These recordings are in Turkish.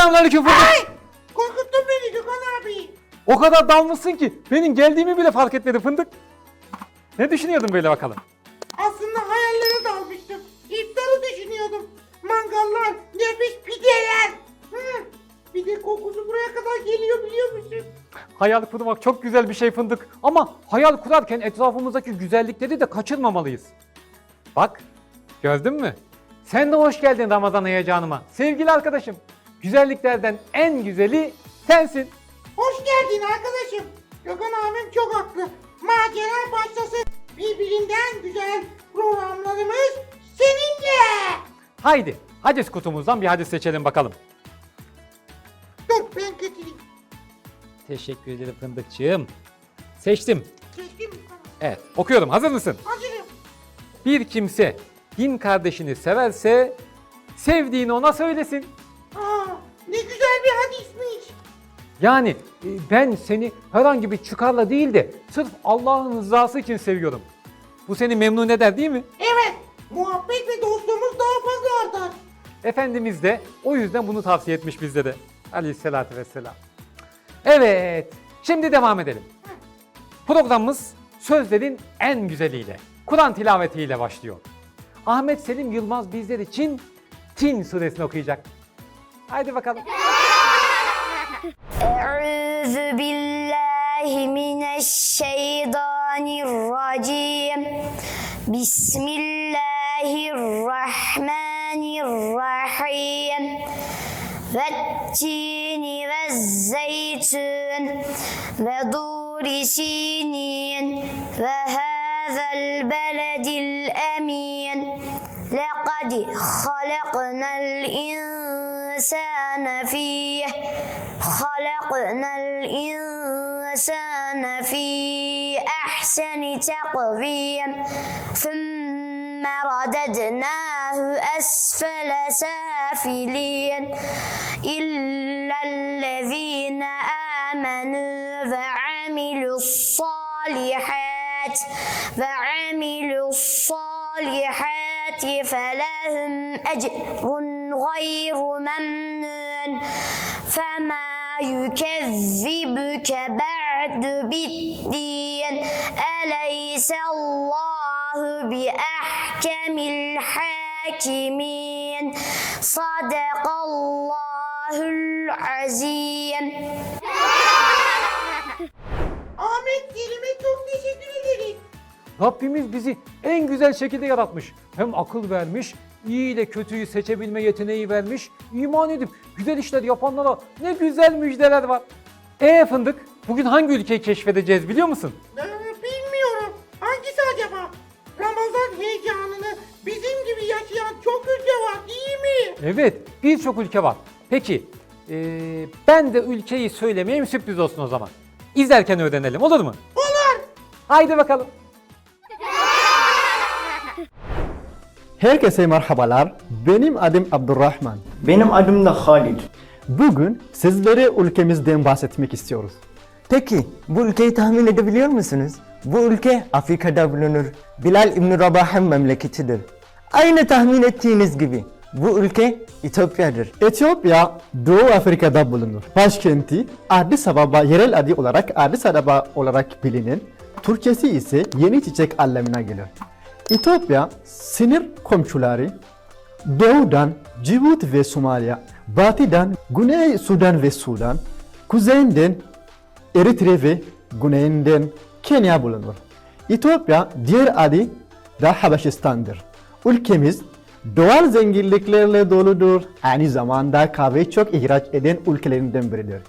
Selamünaleyküm fındık. Korkuttun beni Gökhan abi. O kadar dalmışsın ki benim geldiğimi bile fark etmedi fındık. Ne düşünüyordun böyle bakalım? Aslında hayallere dalmıştım. İftarı düşünüyordum. Mangallar, nefis pideler. Hı. Bir de kokusu buraya kadar geliyor biliyor musun? Hayal kurmak çok güzel bir şey fındık. Ama hayal kurarken etrafımızdaki güzellikleri de kaçırmamalıyız. Bak gördün mü? Sen de hoş geldin Ramazan heyecanıma. Sevgili arkadaşım, güzelliklerden en güzeli sensin. Hoş geldin arkadaşım. Gökhan abim çok haklı. Macera başlasın. Birbirinden güzel programlarımız seninle. Haydi hadis kutumuzdan bir hadis seçelim bakalım. Dur ben getireyim. Teşekkür ederim fındıkçığım. Seçtim. Mi? Tamam. Evet okuyorum hazır mısın? Hazırım. Bir kimse din kardeşini severse sevdiğini ona söylesin. Yani e, ben seni herhangi bir çıkarla değil de sırf Allah'ın rızası için seviyorum. Bu seni memnun eder değil mi? Evet, muhabbet ve dostluğumuz daha fazla artar. Efendimiz de o yüzden bunu tavsiye etmiş bizlere. Aleyhissalatü vesselam. Evet, şimdi devam edelim. Programımız sözlerin en güzeliyle, Kur'an tilavetiyle başlıyor. Ahmet Selim Yılmaz bizler için Tin suresini okuyacak. Haydi bakalım. أعوذ بالله من الشيطان الرجيم. بسم الله الرحمن الرحيم. والتين والزيتون ودور سينين. وهذا البلد الأمين. لقد خلقنا الإنسان فيه خلقنا الإنسان في أحسن تقويم. ثم رددناه أسفل سافلين. إلا الذين آمنوا وعملوا الصالحات وعملوا الصالحات فلهم أجر غير ممنون. yükezzibüke ba'du bittiyen eleysallahu bi ahkemil hakimin sadakallahul azim Ahmet Selim'e çok teşekkür ederiz. Rabbimiz bizi en güzel şekilde yaratmış. Hem akıl vermiş iyi ile kötüyü seçebilme yeteneği vermiş. İman edip güzel işler yapanlara ne güzel müjdeler var. E fındık, bugün hangi ülkeyi keşfedeceğiz biliyor musun? Ee, bilmiyorum. Hangisi acaba? Ramazan heyecanını bizim gibi yaşayan çok ülke var değil mi? Evet, birçok ülke var. Peki, eee, ben de ülkeyi söylemeyeyim sürpriz olsun o zaman. İzlerken öğrenelim olur mu? Olur. Haydi bakalım. Herkese merhabalar. Benim adım Abdurrahman. Benim adım da Halid. Bugün sizlere ülkemizden bahsetmek istiyoruz. Peki bu ülkeyi tahmin edebiliyor musunuz? Bu ülke Afrika'da bulunur. Bilal İbn Rabah'ın memleketidir. Aynı tahmin ettiğiniz gibi bu ülke İtopya'dır. Etiyopya, Doğu Afrika'da bulunur. Başkenti Addis Ababa yerel adı olarak Addis Ababa olarak bilinen, Türkçesi ise Yeni Çiçek anlamına gelir. İtopya, sınır komşuları, Doğudan Cibuti ve Somalia, Batıdan Güney Sudan ve Sudan, Kuzeyinden Eritre ve Güneyinden Kenya bulunur. İtopya diğer adı da Habeşistan'dır. Ülkemiz doğal zenginliklerle doludur. Aynı zamanda kahve çok ihraç eden ülkelerinden biridir.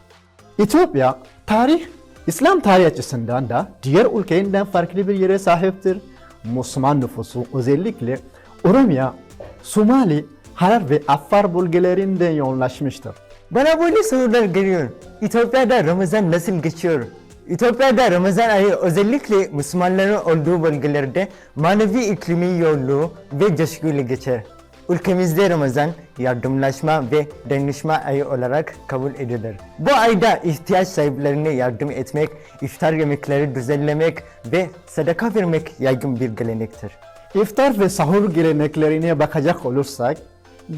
İtopya tarih, İslam tarihi açısından da diğer ülkelerinden farklı bir yere sahiptir. Müslüman nüfusu özellikle Oromya, Somali, Harar ve Afar bölgelerinden yoğunlaşmıştır. Bana böyle sorular geliyor. İtopya'da Ramazan nasıl geçiyor? İtopya'da Ramazan ayı özellikle Müslümanların olduğu bölgelerde manevi iklimi yoğunluğu ve coşkuyla geçer. Ülkemizde Ramazan yardımlaşma ve dayanışma ayı olarak kabul edilir. Bu ayda ihtiyaç sahiplerine yardım etmek, iftar yemekleri düzenlemek ve sadaka vermek yaygın bir gelenektir. İftar ve sahur geleneklerine bakacak olursak,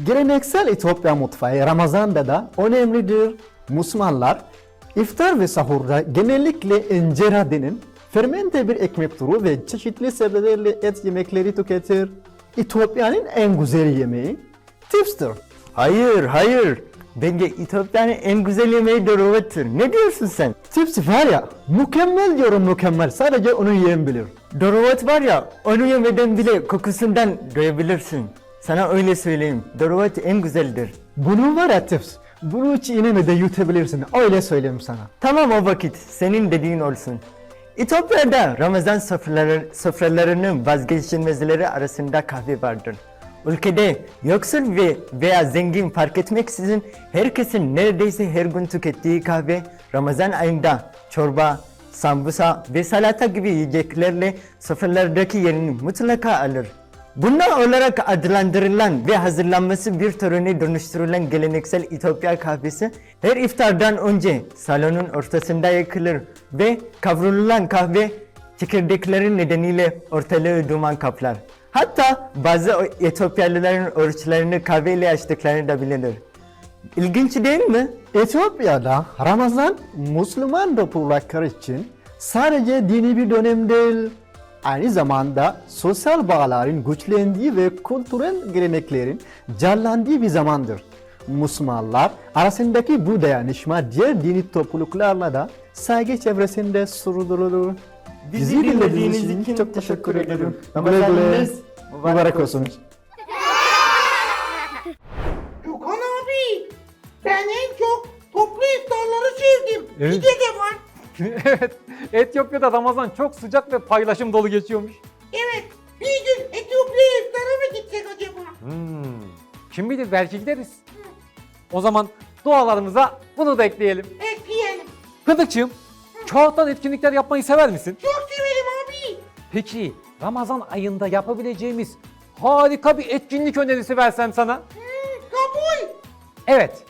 Geleneksel Etiyopya mutfağı Ramazan'da da önemlidir. Müslümanlar iftar ve sahurda genellikle injera denen fermente bir ekmek türü ve çeşitli sebzelerle et yemekleri tüketir. Etiyopya'nın en güzel yemeği tipstir. Hayır, hayır. Bence İtopya'nın en güzel yemeği doruvatır. Ne diyorsun sen? Tips var ya mükemmel diyorum mükemmel sadece onu yiyen bilir. Doruvat var ya, onu yemeden bile kokusundan doyabilirsin. Sana öyle söyleyeyim. Doruvat en güzeldir. Bunun var ya tips. Bunu çiğnemede yutabilirsin. Öyle söyleyeyim sana. Tamam o vakit, senin dediğin olsun. İtopya'da Ramazan sofraları, vazgeçilmezleri arasında kahve vardır. Ülkede yoksul ve veya zengin fark etmeksizin herkesin neredeyse her gün tükettiği kahve Ramazan ayında çorba, sambusa ve salata gibi yiyeceklerle sofralardaki yerini mutlaka alır. Bunlar olarak adlandırılan ve hazırlanması bir törene dönüştürülen geleneksel İtopya kahvesi her iftardan önce salonun ortasında yakılır ve kavrulan kahve çekirdekleri nedeniyle ortalığı duman kaplar. Hatta bazı Etiyopyalıların oruçlarını kahveyle açtıklarını da bilinir. İlginç değil mi? Etiyopya'da Ramazan Müslüman topluluklar için sadece dini bir dönem değil, aynı zamanda sosyal bağların güçlendiği ve kültürel geleneklerin canlandığı bir zamandır. Müslümanlar arasındaki bu dayanışma diğer dini topluluklarla da saygı çevresinde sürdürülür. Bizi dinlediğiniz için çok teşekkür ederim. Güle güle. Mübarek olsun. Gökhan abi ben en çok toplu iftarları sevdim. Evet. Pide de var. evet. Etiyopya'da Ramazan çok sıcak ve paylaşım dolu geçiyormuş. Evet bir gün Etiyopya'ya iftara mı gitsek acaba? Hmm. Kim bilir belki gideriz. O zaman dualarımıza bunu da ekleyelim. Ekleyelim. Fındıkçığım, kağıttan etkinlikler yapmayı sever misin? Çok severim abi. Peki Ramazan ayında yapabileceğimiz harika bir etkinlik önerisi versem sana? Hmm, kabul. Evet.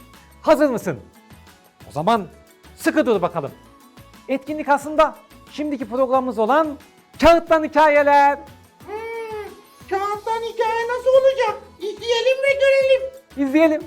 Hazır mısın? O zaman sıkı dur bakalım. Etkinlik aslında şimdiki programımız olan Kağıttan Hikayeler. Hmm, kağıttan hikaye nasıl olacak? İzleyelim ve görelim. İzleyelim.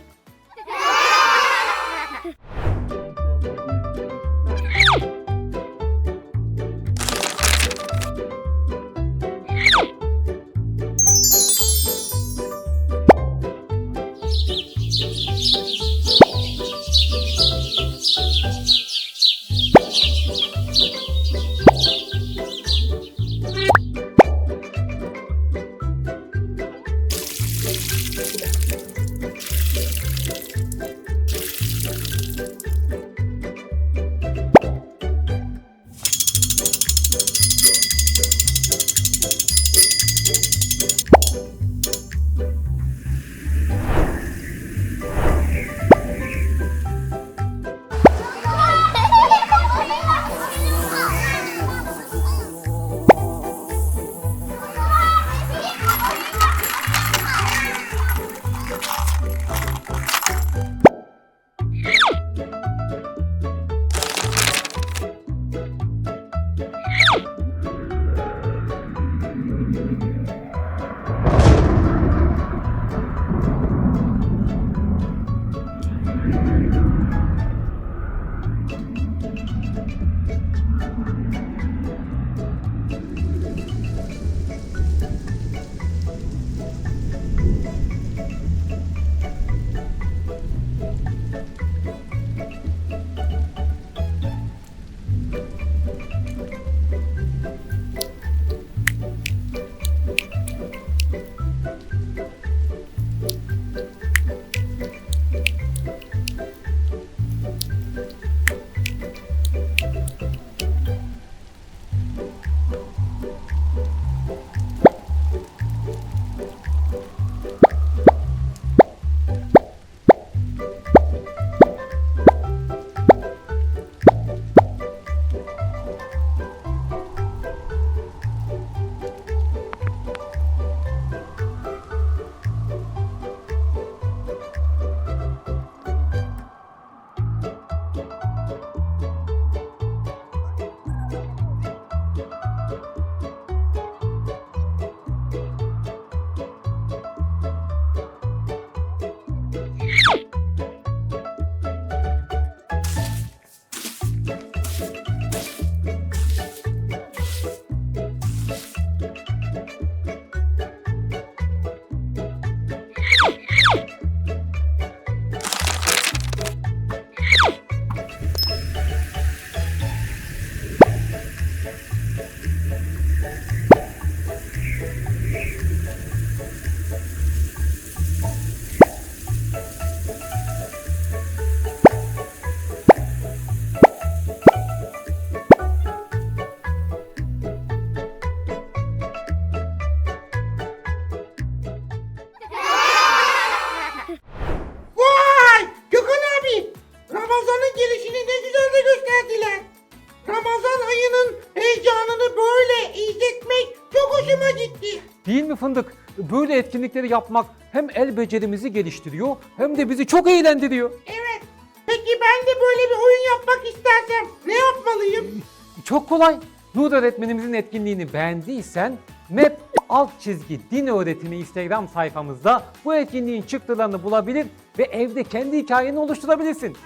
Fındık? Böyle etkinlikleri yapmak hem el becerimizi geliştiriyor hem de bizi çok eğlendiriyor. Evet. Peki ben de böyle bir oyun yapmak istersem ne yapmalıyım? Çok kolay. Nur öğretmenimizin etkinliğini beğendiysen MEP alt çizgi din öğretimi Instagram sayfamızda bu etkinliğin çıktılarını bulabilir ve evde kendi hikayeni oluşturabilirsin.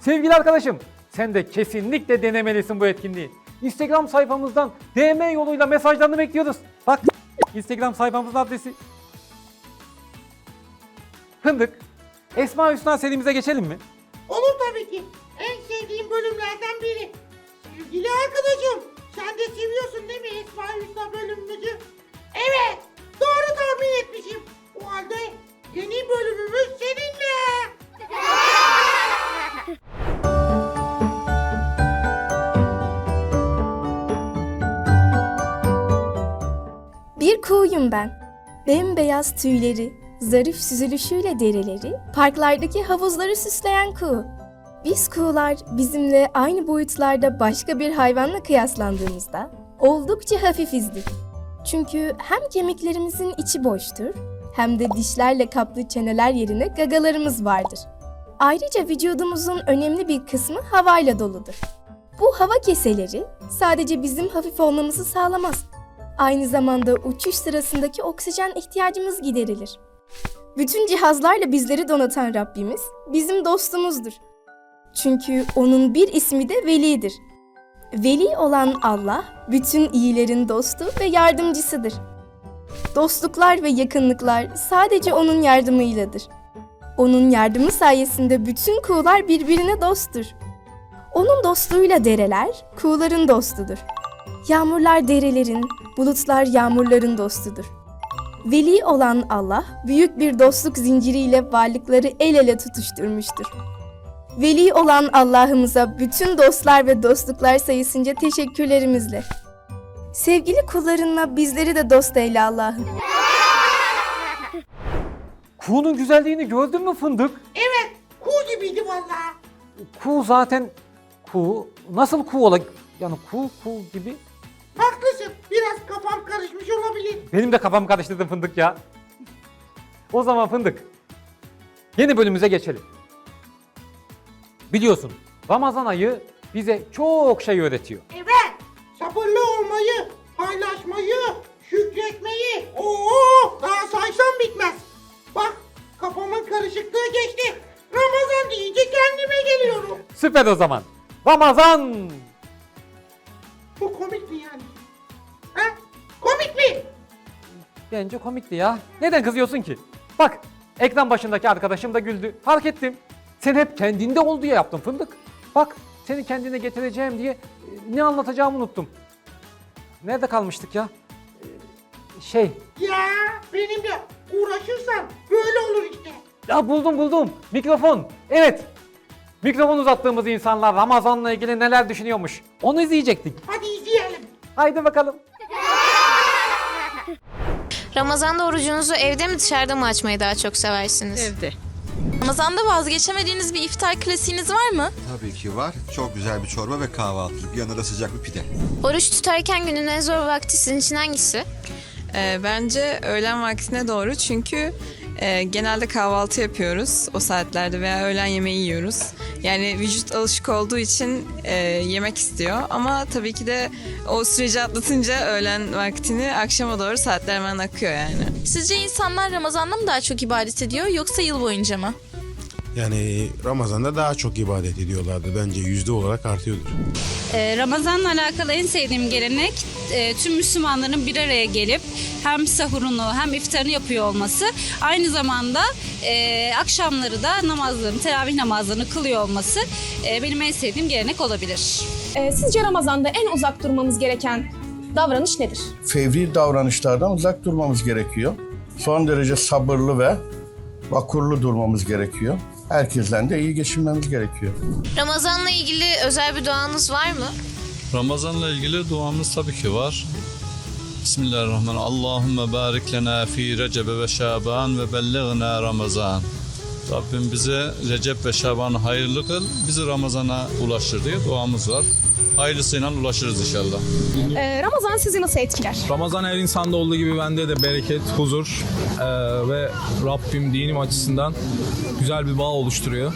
Sevgili arkadaşım sen de kesinlikle denemelisin bu etkinliği. Instagram sayfamızdan DM yoluyla mesajlarını bekliyoruz. Bak Instagram sayfamızın adresi. Fındık. Esma Hüsna serimize geçelim mi? Olur tabii ki. En sevdiğim bölümlerden biri. Sevgili arkadaşım, sen de seviyorsun değil mi Esma Hüsna bölümümüzü? Evet, doğru tahmin etmişim. O halde yeni bölümümüz Kuğuyum ben. Bembeyaz tüyleri, zarif süzülüşüyle derileri, parklardaki havuzları süsleyen kuğu. Biz kuğular bizimle aynı boyutlarda başka bir hayvanla kıyaslandığımızda oldukça hafifizdir. Çünkü hem kemiklerimizin içi boştur hem de dişlerle kaplı çeneler yerine gagalarımız vardır. Ayrıca vücudumuzun önemli bir kısmı havayla doludur. Bu hava keseleri sadece bizim hafif olmamızı sağlamaz aynı zamanda uçuş sırasındaki oksijen ihtiyacımız giderilir. Bütün cihazlarla bizleri donatan Rabbimiz bizim dostumuzdur. Çünkü onun bir ismi de Veli'dir. Veli olan Allah bütün iyilerin dostu ve yardımcısıdır. Dostluklar ve yakınlıklar sadece onun yardımıyladır. Onun yardımı sayesinde bütün kuğular birbirine dosttur. Onun dostluğuyla dereler, kuğuların dostudur. Yağmurlar derelerin, bulutlar yağmurların dostudur. Veli olan Allah büyük bir dostluk zinciriyle varlıkları el ele tutuşturmuştur. Veli olan Allah'ımıza bütün dostlar ve dostluklar sayısınca teşekkürlerimizle. Sevgili kullarınla bizleri de dost eyle Allah'ım. Kuğunun güzelliğini gördün mü fındık? Evet, kuğu gibiydi vallahi. Kuğu zaten kuğu. Nasıl kuğu ola yani kuğu kuğu gibi. Haklısın, biraz kafam karışmış olabilir. Benim de kafam karıştırdı fındık ya. O zaman fındık. Yeni bölümümüze geçelim. Biliyorsun Ramazan ayı bize çok şey öğretiyor. Evet, sabırlı olmayı, paylaşmayı, şükretmeyi. Oo, daha saysam bitmez. Bak, kafamın karışıklığı geçti. Ramazan deyince kendime geliyorum. Süper o zaman. Ramazan. Bu komik mi yani? Komik mi? Bence komikti ya. Neden kızıyorsun ki? Bak ekran başındaki arkadaşım da güldü. Fark ettim. Sen hep kendinde ol diye yaptın fındık. Bak seni kendine getireceğim diye e, ne anlatacağımı unuttum. Nerede kalmıştık ya? E, Şey, Ya benimle uğraşırsan böyle olur işte. ya buldum buldum. Mikrofon. Evet. Mikrofon uzattığımız insanlar Ramazan'la ilgili neler düşünüyormuş. Onu izleyecektik. Hadi izleyelim. Haydi bakalım. Ramazan'da orucunuzu evde mi dışarıda mı açmayı daha çok seversiniz? Evde. Ramazan'da vazgeçemediğiniz bir iftar klasiğiniz var mı? Tabii ki var. Çok güzel bir çorba ve kahvaltılık. Yanında da sıcak bir pide. Oruç tutarken günün en zor vakti sizin için hangisi? Ee, bence öğlen vaktine doğru çünkü e, genelde kahvaltı yapıyoruz o saatlerde veya öğlen yemeği yiyoruz. Yani vücut alışık olduğu için e, yemek istiyor ama tabii ki de o süreci atlatınca öğlen vaktini akşama doğru saatler hemen akıyor yani. Sizce insanlar Ramazan'da mı daha çok ibadet ediyor yoksa yıl boyunca mı? Yani Ramazan'da daha çok ibadet ediyorlardı. Bence yüzde olarak artıyordur. Ee, Ramazan'la alakalı en sevdiğim gelenek e, tüm Müslümanların bir araya gelip hem sahurunu hem iftarını yapıyor olması. Aynı zamanda e, akşamları da namazlarını, teravih namazlarını kılıyor olması e, benim en sevdiğim gelenek olabilir. Ee, sizce Ramazan'da en uzak durmamız gereken davranış nedir? Fevri davranışlardan uzak durmamız gerekiyor. Son derece sabırlı ve vakurlu durmamız gerekiyor. Herkesten de iyi geçinmemiz gerekiyor. Ramazan'la ilgili özel bir duanız var mı? Ramazan'la ilgili duamız tabii ki var. Bismillahirrahmanirrahim. Allahümme barik lena fi Recebe ve Şaban ve bellighna Ramazan. Rabbim bize Recep ve Şaban'ı hayırlı kıl, bizi Ramazan'a ulaştır diye duamız var. Hayırlısıyla ulaşırız inşallah. Ee, Ramazan sizi nasıl etkiler? Ramazan her insanda olduğu gibi bende de bereket, huzur eee, ve Rabbim dinim açısından güzel bir bağ oluşturuyor.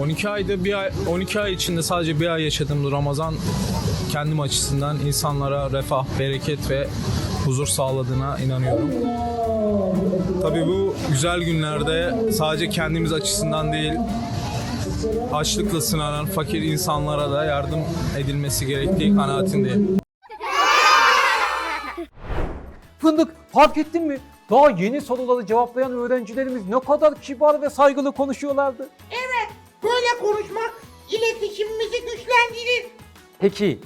12 ayda bir ay, 12 ay içinde sadece bir ay yaşadığım Ramazan kendim açısından insanlara refah, bereket ve huzur sağladığına inanıyorum. Tabii bu güzel günlerde sadece kendimiz açısından değil, açlıkla sınanan fakir insanlara da yardım edilmesi gerektiği kanaatindeyim. Fındık fark ettin mi? Daha yeni soruları cevaplayan öğrencilerimiz ne kadar kibar ve saygılı konuşuyorlardı. Evet, böyle konuşmak iletişimimizi güçlendirir. Peki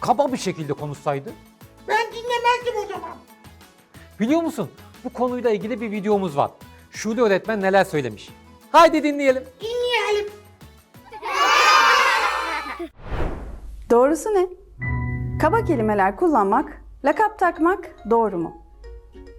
kaba bir şekilde konuşsaydı? Ben dinlemezdim o zaman. Biliyor musun? Bu konuyla ilgili bir videomuz var. Şule öğretmen neler söylemiş. Haydi dinleyelim. Dinleyelim. Doğrusu ne? Kaba kelimeler kullanmak, lakap takmak doğru mu?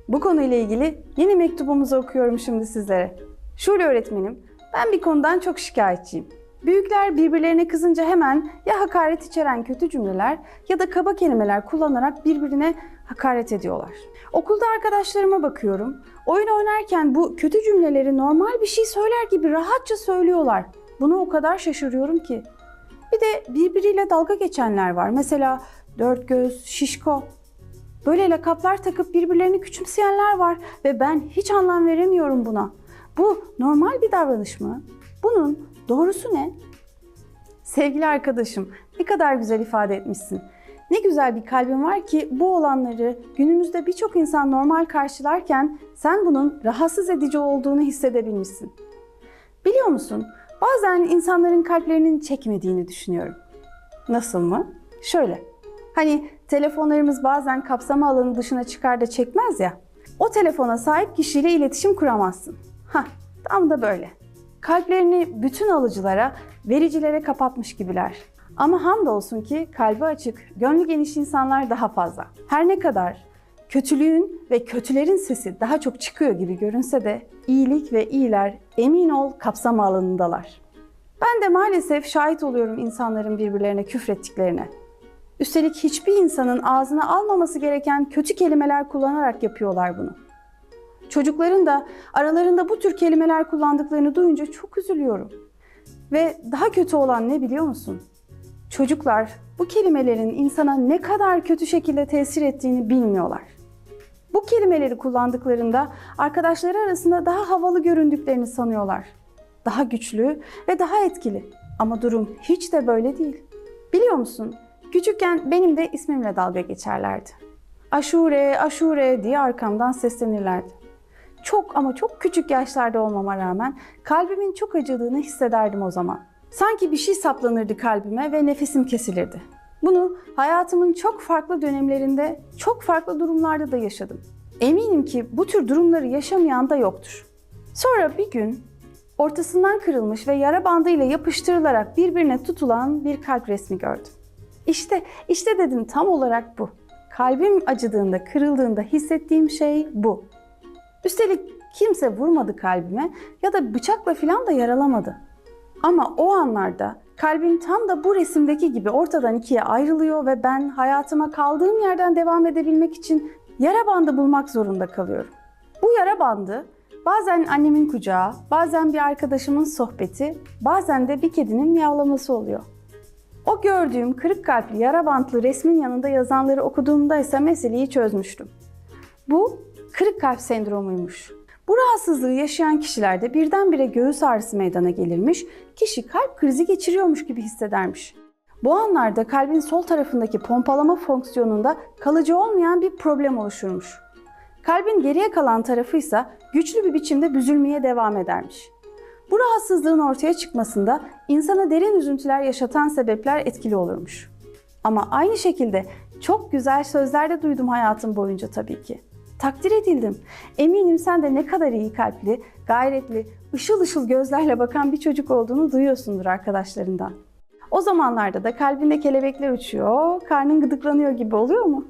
Bu konuyla ilgili yeni mektubumuzu okuyorum şimdi sizlere. Şule öğretmenim, ben bir konudan çok şikayetçiyim. Büyükler birbirlerine kızınca hemen ya hakaret içeren kötü cümleler ya da kaba kelimeler kullanarak birbirine hakaret ediyorlar. Okulda arkadaşlarıma bakıyorum. Oyun oynarken bu kötü cümleleri normal bir şey söyler gibi rahatça söylüyorlar. Buna o kadar şaşırıyorum ki. Bir de birbiriyle dalga geçenler var. Mesela dört göz, şişko. Böyle lakaplar takıp birbirlerini küçümseyenler var ve ben hiç anlam veremiyorum buna. Bu normal bir davranış mı? Bunun doğrusu ne? Sevgili arkadaşım, ne kadar güzel ifade etmişsin. Ne güzel bir kalbin var ki bu olanları günümüzde birçok insan normal karşılarken sen bunun rahatsız edici olduğunu hissedebilmişsin. Biliyor musun? Bazen insanların kalplerinin çekmediğini düşünüyorum. Nasıl mı? Şöyle. Hani telefonlarımız bazen kapsama alanı dışına çıkar da çekmez ya. O telefona sahip kişiyle iletişim kuramazsın. Hah, tam da böyle. Kalplerini bütün alıcılara, vericilere kapatmış gibiler. Ama hamdolsun ki kalbi açık, gönlü geniş insanlar daha fazla. Her ne kadar kötülüğün ve kötülerin sesi daha çok çıkıyor gibi görünse de iyilik ve iyiler emin ol kapsama alanındalar. Ben de maalesef şahit oluyorum insanların birbirlerine küfrettiklerine. Üstelik hiçbir insanın ağzına almaması gereken kötü kelimeler kullanarak yapıyorlar bunu. Çocukların da aralarında bu tür kelimeler kullandıklarını duyunca çok üzülüyorum. Ve daha kötü olan ne biliyor musun? Çocuklar bu kelimelerin insana ne kadar kötü şekilde tesir ettiğini bilmiyorlar. Bu kelimeleri kullandıklarında arkadaşları arasında daha havalı göründüklerini sanıyorlar. Daha güçlü ve daha etkili. Ama durum hiç de böyle değil. Biliyor musun? Küçükken benim de ismimle dalga geçerlerdi. Aşure, aşure diye arkamdan seslenirlerdi. Çok ama çok küçük yaşlarda olmama rağmen kalbimin çok acıdığını hissederdim o zaman. Sanki bir şey saplanırdı kalbime ve nefesim kesilirdi. Bunu hayatımın çok farklı dönemlerinde, çok farklı durumlarda da yaşadım. Eminim ki bu tür durumları yaşamayan da yoktur. Sonra bir gün ortasından kırılmış ve yara bandıyla yapıştırılarak birbirine tutulan bir kalp resmi gördüm. İşte, işte dedim tam olarak bu. Kalbim acıdığında, kırıldığında hissettiğim şey bu. Üstelik kimse vurmadı kalbime ya da bıçakla falan da yaralamadı. Ama o anlarda kalbim tam da bu resimdeki gibi ortadan ikiye ayrılıyor ve ben hayatıma kaldığım yerden devam edebilmek için yara bandı bulmak zorunda kalıyorum. Bu yara bandı bazen annemin kucağı, bazen bir arkadaşımın sohbeti, bazen de bir kedinin miyavlaması oluyor. O gördüğüm kırık kalpli yara bantlı resmin yanında yazanları okuduğumda ise meseleyi çözmüştüm. Bu kırık kalp sendromuymuş. Bu rahatsızlığı yaşayan kişilerde birdenbire göğüs ağrısı meydana gelirmiş, kişi kalp krizi geçiriyormuş gibi hissedermiş. Bu anlarda kalbin sol tarafındaki pompalama fonksiyonunda kalıcı olmayan bir problem oluşurmuş. Kalbin geriye kalan tarafı ise güçlü bir biçimde büzülmeye devam edermiş. Bu rahatsızlığın ortaya çıkmasında insana derin üzüntüler yaşatan sebepler etkili olurmuş. Ama aynı şekilde çok güzel sözler de duydum hayatım boyunca tabii ki. Takdir edildim. Eminim sen de ne kadar iyi kalpli, gayretli, ışıl ışıl gözlerle bakan bir çocuk olduğunu duyuyorsundur arkadaşlarından. O zamanlarda da kalbinde kelebekler uçuyor, karnın gıdıklanıyor gibi oluyor mu?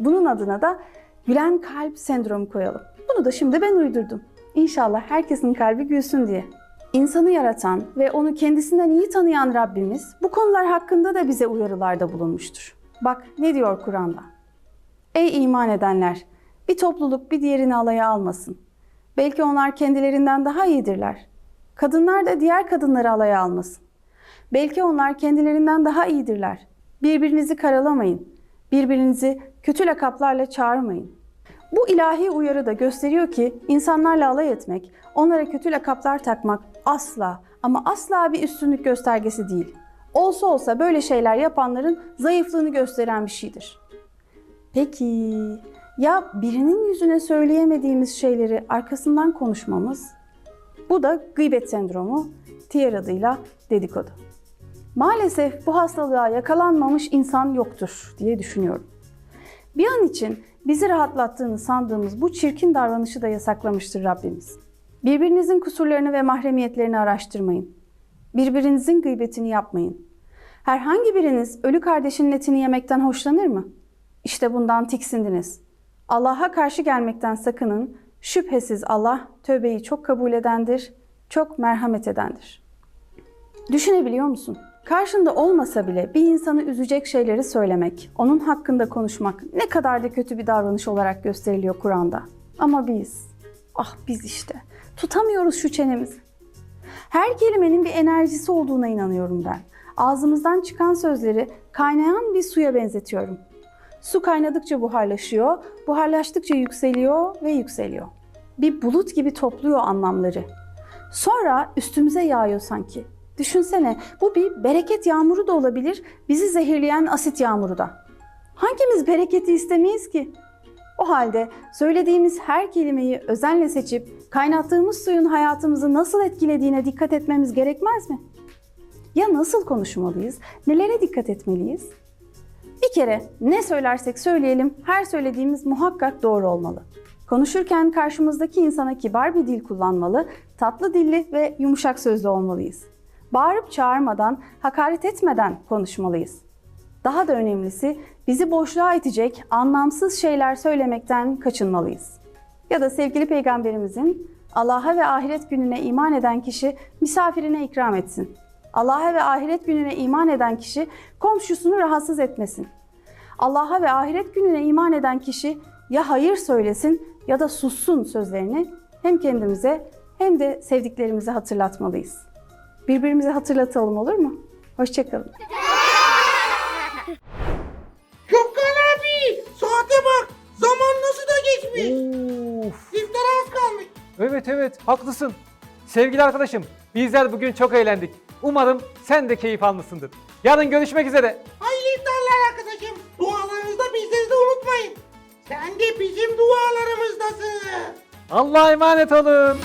Bunun adına da gülen kalp sendromu koyalım. Bunu da şimdi ben uydurdum. İnşallah herkesin kalbi gülsün diye. İnsanı yaratan ve onu kendisinden iyi tanıyan Rabbimiz bu konular hakkında da bize uyarılarda bulunmuştur. Bak ne diyor Kur'an'da? Ey iman edenler! Bir topluluk bir diğerini alaya almasın. Belki onlar kendilerinden daha iyidirler. Kadınlar da diğer kadınları alaya almasın. Belki onlar kendilerinden daha iyidirler. Birbirinizi karalamayın. Birbirinizi kötü lakaplarla çağırmayın. Bu ilahi uyarı da gösteriyor ki insanlarla alay etmek, onlara kötü lakaplar takmak asla ama asla bir üstünlük göstergesi değil. Olsa olsa böyle şeyler yapanların zayıflığını gösteren bir şeydir. Peki ya birinin yüzüne söyleyemediğimiz şeyleri arkasından konuşmamız? Bu da gıybet sendromu, diğer adıyla dedikodu. Maalesef bu hastalığa yakalanmamış insan yoktur diye düşünüyorum. Bir an için bizi rahatlattığını sandığımız bu çirkin davranışı da yasaklamıştır Rabbimiz. Birbirinizin kusurlarını ve mahremiyetlerini araştırmayın. Birbirinizin gıybetini yapmayın. Herhangi biriniz ölü kardeşinin etini yemekten hoşlanır mı? İşte bundan tiksindiniz. Allah'a karşı gelmekten sakının. Şüphesiz Allah tövbeyi çok kabul edendir, çok merhamet edendir. Düşünebiliyor musun? Karşında olmasa bile bir insanı üzecek şeyleri söylemek, onun hakkında konuşmak ne kadar da kötü bir davranış olarak gösteriliyor Kur'an'da. Ama biz, ah biz işte, tutamıyoruz şu çenemizi. Her kelimenin bir enerjisi olduğuna inanıyorum ben. Ağzımızdan çıkan sözleri kaynayan bir suya benzetiyorum. Su kaynadıkça buharlaşıyor, buharlaştıkça yükseliyor ve yükseliyor. Bir bulut gibi topluyor anlamları. Sonra üstümüze yağıyor sanki. Düşünsene bu bir bereket yağmuru da olabilir, bizi zehirleyen asit yağmuru da. Hangimiz bereketi istemeyiz ki? O halde söylediğimiz her kelimeyi özenle seçip kaynattığımız suyun hayatımızı nasıl etkilediğine dikkat etmemiz gerekmez mi? Ya nasıl konuşmalıyız? Nelere dikkat etmeliyiz? Bir kere ne söylersek söyleyelim her söylediğimiz muhakkak doğru olmalı. Konuşurken karşımızdaki insana kibar bir dil kullanmalı, tatlı dilli ve yumuşak sözlü olmalıyız. Bağırıp çağırmadan, hakaret etmeden konuşmalıyız. Daha da önemlisi bizi boşluğa itecek anlamsız şeyler söylemekten kaçınmalıyız. Ya da sevgili peygamberimizin Allah'a ve ahiret gününe iman eden kişi misafirine ikram etsin. Allah'a ve ahiret gününe iman eden kişi komşusunu rahatsız etmesin. Allah'a ve ahiret gününe iman eden kişi ya hayır söylesin ya da sussun sözlerini hem kendimize hem de sevdiklerimize hatırlatmalıyız. Birbirimize hatırlatalım olur mu? Hoşçakalın. Gökhan abi saate bak. Zaman nasıl da geçmiş. Of. İftara az kalmış. Evet evet haklısın. Sevgili arkadaşım bizler bugün çok eğlendik. Umarım sen de keyif almışsındır. Yarın görüşmek üzere. Hayırlı iftarlar arkadaşım. Dualarınızda bizleri de unutmayın. Sen de bizim dualarımızdasın. Allah'a emanet olun.